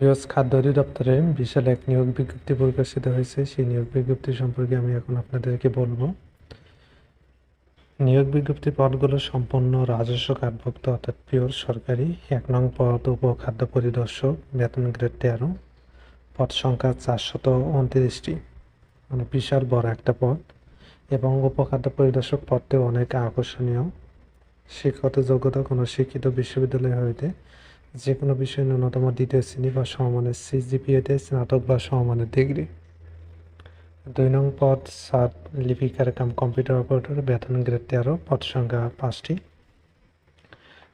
বৃহস্ খাদ্য অধিদপ্তরে বিশাল এক নিয়োগ বিজ্ঞপ্তি প্রকাশিত হয়েছে। সেই নিয়োগ বিজ্ঞপ্তি সম্পর্কে আমি এখন আপনাদেরকে বলব। নিয়োগ বিজ্ঞপ্তি পদগুলো সম্পূর্ণ রাজস্ব কার্ডভুক্ত, অর্থাৎ পিওর সরকারি। এক নং পদ উপখাদ্য পরিদর্শক, বেতন গ্রেড তেরো। পদ সংখ্যা চারশত উনত্রিশটি। মানে বিশাল বড় একটা পদ। এবং উপখাদ্য পরিদর্শক পদটিও অনেক আকর্ষণীয়। শিক্ষত যোগ্যতা কোনো শিক্ষিত বিশ্ববিদ্যালয় হইতে যে কোনো বিষয়ে ন্যূনতম দ্বিতীয় শ্রেণি বা সমমানের সিজিপিএতে স্নাতক বা সমমানের ডিগ্রি দুই নং পদ, সাত লিপিকার কাম কম্পিউটার অপারেটর বেতন গ্রেড তেরো, পদ সংখ্যা পাঁচটি।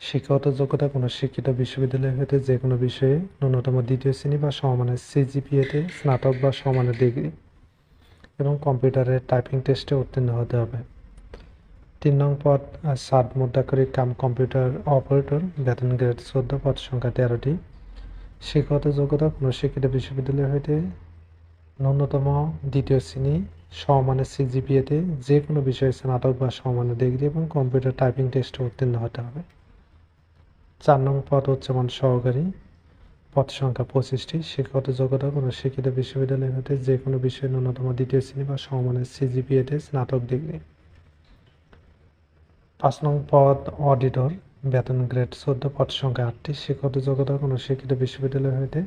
শিক্ষাগত যোগ্যতা কোনো শিক্ষিত বিশ্ববিদ্যালয় হতে যে কোনো বিষয়ে ন্যূনতম দ্বিতীয় শ্রেণি বা সমমানের সিজিপিএতে স্নাতক বা সমমানের ডিগ্রি এবং কম্পিউটারের টাইপিং টেস্টে উত্তীর্ণ হতে হবে। তিন নং পদ সাত মুদ্রাকরী কাম কম্পিউটার অপারেটর, বেতন গ্রেড চোদ্দ, পদ সংখ্যা তেরোটি। শিক্ষাগত যোগ্যতা, কোনো শিক্ষিত বিশ্ববিদ্যালয় হইতে ন্যূনতম দ্বিতীয় শ্রেণি সমমানের সিজিপিএতে যে কোনো বিষয়ে স্নাতক বা সমমানের ডিগ্রি এবং কম্পিউটার টাইপিং টেস্টে উত্তীর্ণ হতে হবে। চার নং পদ উচ্চমান সহকারী, পদ সংখ্যা পঁচিশটি। শিক্ষাগত যোগ্যতা, কোনো শিক্ষিত বিশ্ববিদ্যালয় হতে যে কোনো বিষয়ে ন্যূনতম দ্বিতীয় শ্রেণি বা সমমানের সিজিপিএতে স্নাতক ডিগ্রি। পাঁচ নং পদ, অডিটর, বেতন গ্রেড, চোদ্দ পদ সংখ্যা আটটি শিক্ষাগত যোগ্যতা কোনো শিক্ষিত বিশ্ববিদ্যালয় হইতে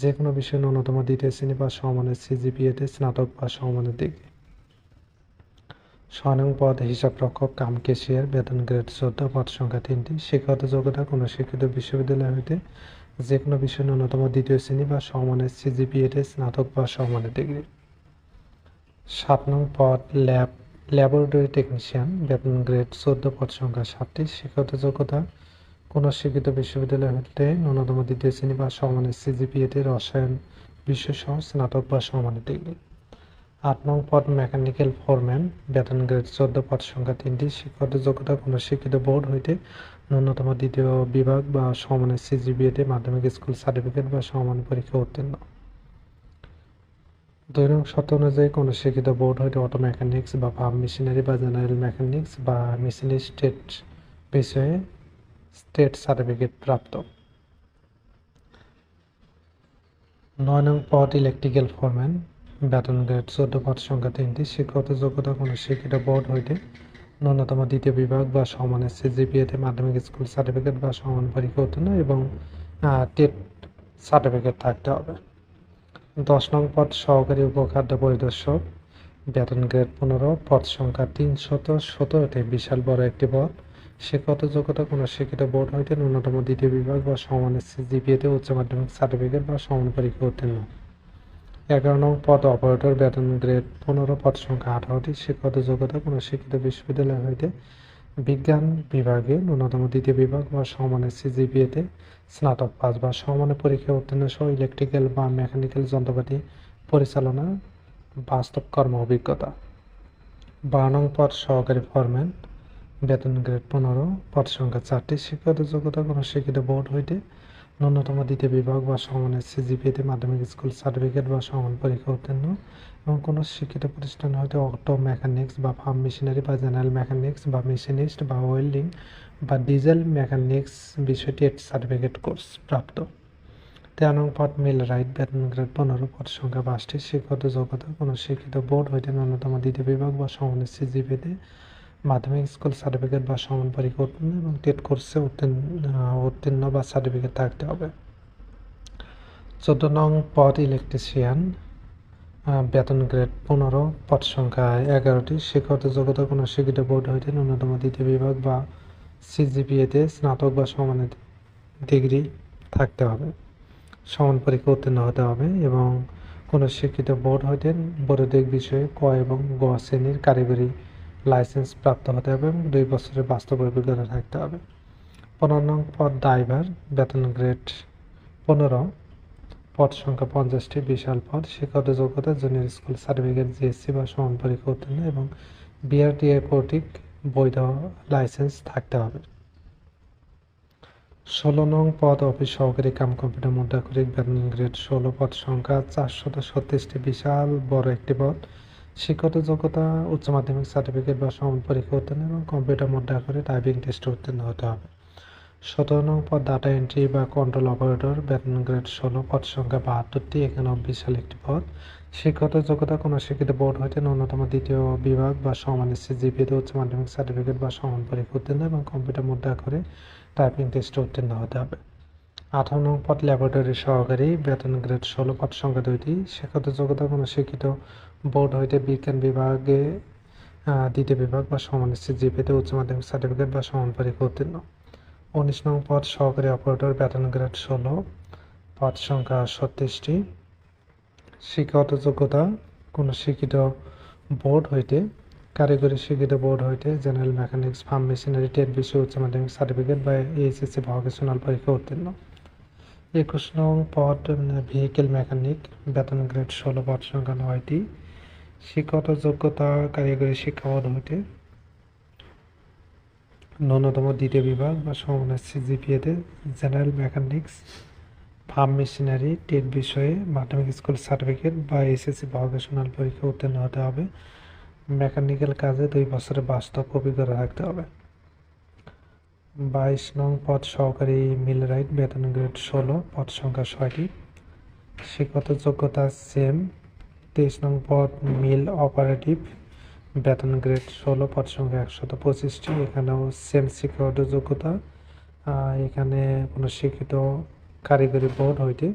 যে কোনো বিষয়ে ন্যূনতম দ্বিতীয় শ্রেণি বা সমমানের সিজিপিএতে স্নাতক বা সমমানের ডিগ্রি। ছয় নং পদ, হিসাব রক্ষক কাম কেশিয়ার বেতন গ্রেড, চোদ্দ পদ সংখ্যা তিনটি শিক্ষাগত যোগ্যতা কোনো শিক্ষিত বিশ্ববিদ্যালয় হইতে যে কোনো বিষয়ে ন্যূনতম দ্বিতীয় শ্রেণি বা সমমানের সিজিপিএতে স্নাতক বা সমমানের ডিগ্রি। সাত নং পদ, ল্যাব ল্যাবরেটরি টেকনিশিয়ান বেতন গ্রেড চোদ্দ পদ সংখ্যা সাতটি, শিক্ষাগত যোগ্যতা, কোনো শিক্ষিত বিশ্ববিদ্যালয় হতে ন্যূনতম দ্বিতীয় শ্রেণি বা সমানের সিজিপিএতে রসায়ন বিষয়সহ স্নাতক বা সমানের ডিগ্রি আট নং পদ মেকানিক্যাল ফোরম্যান বেতন গ্রেড চোদ্দ পদ সংখ্যা তিনটি, শিক্ষাগত যোগ্যতা, কোনো শিক্ষিত বোর্ড হইতে ন্যূনতম দ্বিতীয় বিভাগ বা সমানের সিজিপিএতে মাধ্যমিক স্কুল সার্টিফিকেট বা সমান পরীক্ষা উত্তীর্ণ। দুই নং শর্ত অনুযায়ী কোনো শিক্ষিত বোর্ড হইতে অটো মেকানিক্স বা পাম্প মেশিনারি বা জেনারেল মেকানিক্স বা মেশিনারি স্টেট বিষয়ে স্টেট সার্টিফিকেট প্রাপ্ত। নয় নং পদ ইলেকট্রিক্যাল ফরম্যান বেতন গ্রেড, চোদ্দ পদ, সংখ্যা তিনটি, শিক্ষাগত যোগ্যতা কোনো শিক্ষিত বোর্ড হইতে ন্যূনতম দ্বিতীয় বিভাগ বা সমানের সিজিপিএতে মাধ্যমিক স্কুল সার্টিফিকেট বা সমান পরীক্ষা উত্তীর্ণ এবং টেট সার্টিফিকেট থাকতে হবে। দশ নং পদ সহকারী উপখাদ্য পরিদর্শক। বেতন গ্রেড পনেরো, পদ সংখ্যা তিনশত সতেরোতে বিশাল বড় একটি পদ। শিক্ষাগত যোগ্যতা কোনো শিক্ষিত বোর্ড হইতে ন্যূনতম দ্বিতীয় বিভাগ বা সমানের সিজিপিএতে উচ্চ মাধ্যমিক সার্টিফিকেট বা সমান পরীক্ষা উত্তীর্ণ। এগারো নং পদ অপারেটর বেতন গ্রেড পনেরো, পদ সংখ্যা আঠারোটি। শিক্ষাগত যোগ্যতা কোনো শিক্ষিত বিশ্ববিদ্যালয় হইতে বিজ্ঞান বিভাগে ন্যূনতম দ্বিতীয় বিভাগ বা সমানের সিজিপিএতে স্নাতক পাস বা সমানের পরীক্ষা উত্তীর্ণ সহ ইলেকট্রিক্যাল বা মেকানিক্যাল যন্ত্রপাতি পরিচালনা বাস্তব কর্ম অভিজ্ঞতা। বারো পদ সহকারী ফরম্যান বেতন গ্রেড পনেরো, পদ সংখ্যা চারটি, শিক্ষাগত যোগ্যতা কোনো শিক্ষিত বোর্ড হইতে ন্যূনতম দ্বিতীয় বিভাগ বা সমানের সিজিপিএতে মাধ্যমিক স্কুল সার্টিফিকেট বা সমান পরীক্ষা উত্তীর্ণ এবং কোনো শিক্ষিত প্রতিষ্ঠান হয়তো অটো মেকানিক্স বা ফার্ম মেশিনারি বা জেনারেল মেকানিক্স বা মেশিনিস্ট বা ওয়েল্ডিং বা ডিজেল মেকানিক্স বিষয়টি একটি সার্টিফিকেট কোর্স প্রাপ্ত। তেরো নং পদ মিল রাইট বেতন গ্রেড পনেরো পদ সংখ্যা পাঁচটি শিক্ষাগত যোগ্যতা কোনো শিক্ষিত বোর্ড হইতে ন্যূনতম দ্বিতীয় বিভাগ বা সমানের সিজিপিতে মাধ্যমিক স্কুল সার্টিফিকেট বা সমান পরীক্ষা উত্তীর্ণ এবং টেট কোর্সে উত্তীর্ণ উত্তীর্ণ বা সার্টিফিকেট থাকতে হবে। চোদ্দ নং পদ ইলেকট্রিশিয়ান বেতন গ্রেড পনেরো, পদ সংখ্যা এগারোটি। শিক্ষাগত যোগ্যতা কোনো শিক্ষিত বোর্ড হইতে ন্যূনতম দ্বিতীয় বিভাগ বা সিজিপিএতে স্নাতক বা সমানের ডিগ্রি থাকতে হবে। সমান পরীক্ষা উত্তীর্ণ হতে হবে এবং কোনো শিক্ষিত বোর্ড হইতে বৈদ্যুতিক বিষয়ে ক এবং গ শ্রেণির কারিগরি লাইসেন্স প্রাপ্ত হতে হবে এবং দুই বছরের বাস্তব অভিজ্ঞতা থাকতে হবে। পনেরো নং পদ ড্রাইভার, বেতন গ্রেড পনেরো, পদ সংখ্যা পঞ্চাশটি, বিশাল পদ, শিক্ষাগত যোগ্যতা, জুনিয়র স্কুল সার্টিফিকেট, জিএসসি বা সমান পরীক্ষা উত্তীর্ণ এবং বিআরটিএ কর্তৃক বৈধ লাইসেন্স থাকতে হবে। ষোলো নং পদ অফিস সহকারী কাম কম্পিউটার মুদ্রাক্ষরিক বেতন গ্রেড ষোলো, পদ সংখ্যা চারশত ছত্রিশটি, বিশাল, বড় একটি পদ। শিক্ষাগত যোগ্যতা, উচ্চ মাধ্যমিক সার্টিফিকেট বা সমান পরীক্ষা উত্তীর্ণ এবং কম্পিউটার মুদ্রাক্ষরে টাইপিং টেস্টে উত্তীর্ণ হতে হবে। সতেরো নং পদ ডাটা এন্ট্রি বা কন্ট্রোল অপারেটর বেতন গ্রেড ষোলো, পদ সংখ্যা বাহাত্তরটি এখানে বিশাল একটি পদ। শিক্ষত যোগ্যতা, কোনো শিক্ষিত বোর্ড হইতে ন্যূনতম দ্বিতীয় বিভাগ বা সমানের জিপিএতে উচ্চ মাধ্যমিক সার্টিফিকেট বা সমান পরীক্ষা উত্তীর্ণ এবং কম্পিউটার মুদ্রা করে টাইপিং টেস্টে উত্তীর্ণ হতে হবে। আঠারো নং পদ ল্যাবরেটরি সহকারী বেতন গ্রেড ষোলো, পদ সংখ্যা দুইটি শিক্ষত যোগ্যতা, কোনো শিক্ষিত বোর্ড হইতে বিজ্ঞান বিভাগে দ্বিতীয় বিভাগ বা সমানের জিপিএতে উচ্চ মাধ্যমিক সার্টিফিকেট বা সমান পরীক্ষা উত্তীর্ণ। উনিশ নং পদ সহকারী অপারেটর বেতন গ্রেড ষোলো। পদ সংখ্যা ছত্রিশটি। শিক্ষাগত যোগ্যতা, কোনো শিক্ষিত বোর্ড হইতে কারিগরি শিক্ষিত বোর্ড হইতে জেনারেল মেকানিক্স ফার্ম মেশিনারি টেট বিষয় উচ্চ মাধ্যমিক সার্টিফিকেট বা এইচএসসি ভকেশনাল পরীক্ষা উত্তীর্ণ। একুশ নং পদ ভেহিকেল মেকানিক বেতন গ্রেড ষোলো, পদ সংখ্যা নয়টি। শিক্ষাগত যোগ্যতা কারিগরি শিক্ষা বোর্ড ন্যূনতম দ্বিতীয় বিভাগ বা সমানের সিজিপিএতে জেনারেল মেকানিক্স, ফার্ম মেশিনারি, টেট বিষয়ে মাধ্যমিক স্কুল সার্টিফিকেট বা এসএসসি ভকেশনাল পরীক্ষা উত্তীর্ণ হতে হবে। মেকানিক্যাল কাজে দুই বছরের বাস্তব অভিজ্ঞতা থাকতে হবে। বাইশ নং পদ সহকারী মিল রাইট বেতন গ্রেড ষোলো, পদ সংখ্যা ছয়টি। শিক্ষত যোগ্যতা সেম তেইশ নং পদ, মিল অপারেটিভ, বেতন গ্রেড ষোলো, পদ সংখ্যা একশত পঁচিশটি। এখানেও সেম শিক্ষাগত যোগ্যতা। এখানে কোনো শিক্ষিত কারিগরি বোর্ড হইতে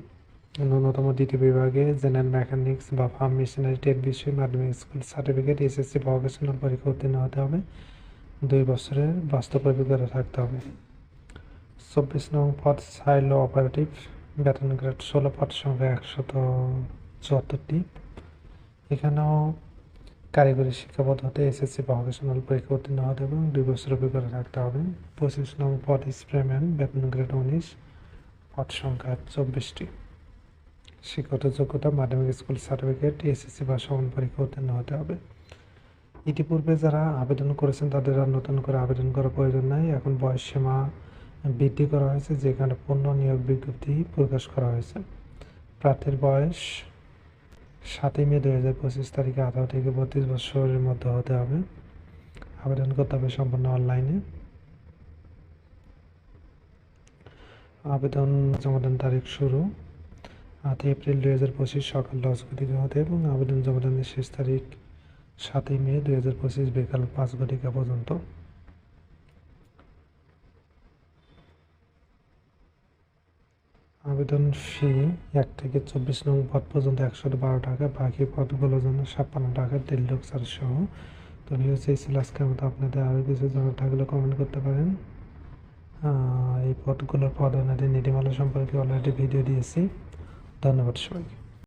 ন্যূনতম দ্বিতীয় বিভাগে জেনারেল মেকানিক্স বা ফার্ম মেশিনারি টেট বিষয়ে মাধ্যমিক স্কুল সার্টিফিকেট, এসএসসি ভকেশনাল পরীক্ষা উত্তীর্ণ হতে হবে। দুই বছরের বাস্তব অভিজ্ঞতা থাকতে হবে। চব্বিশ নং পদ সাইলো অপারেটিভ বেতন গ্রেড ষোলো, পদ সংখ্যা একশত চুয়াত্তরটি। এখানেও কারিগরি শিক্ষা পদ্ধতি এসএসসি ভকেশনাল পরীক্ষা উত্তীর্ণ হতে এবং দুই বছর অভিজ্ঞতা থাকতে হবে। পঁচিশ নং পদ স্প্রেম্যান বেতন গ্রেড উনিশ পদ সংখ্যা চব্বিশটি। শিক্ষত যোগ্যতা, মাধ্যমিক স্কুল সার্টিফিকেট এসএসসি বা সমান পরীক্ষা উত্তীর্ণ হতে হবে। ইতিপূর্বে যারা আবেদন করেছেন তাদের আর নতুন করে আবেদন করার প্রয়োজন নাই। এখন বয়স সীমা বৃদ্ধি করা হয়েছে, যেখানে পূর্ণ নিয়োগ বিজ্ঞপ্তি প্রকাশ করা হয়েছে। প্রার্থীর বয়স সাতই মে দুই হাজার পঁচিশ তারিখে আঠারো থেকে বত্রিশ বছরের মধ্যে হতে হবে। আবেদন করতে হবে সম্পূর্ণ অনলাইনে। আবেদন জমাদান তারিখ শুরু। আট এপ্রিল দুই হাজার পঁচিশ সকাল দশ ঘটিকা হতে এবং আবেদন জমাদানের শেষ তারিখ সাতই মে দুই হাজার পঁচিশ বিকাল পাঁচ ঘটিকা পর্যন্ত। আবেদন ফি এক থেকে চব্বিশ নং পদ পর্যন্ত একশো বারো টাকা, বাকি পদগুলোর যেন ছাপ্পান্ন টাকা, দেড় লোক চার্জ সহ। তো ভিউস এই ছিল আজকের মতো। আপনাদের আরও কিছু জানার থাকলে কমেন্ট করতে পারেন। এই পদগুলোর পদ ওনাদের নীতিমালা সম্পর্কে অলরেডি ভিডিও দিয়েছি। ধন্যবাদ সবাইকে।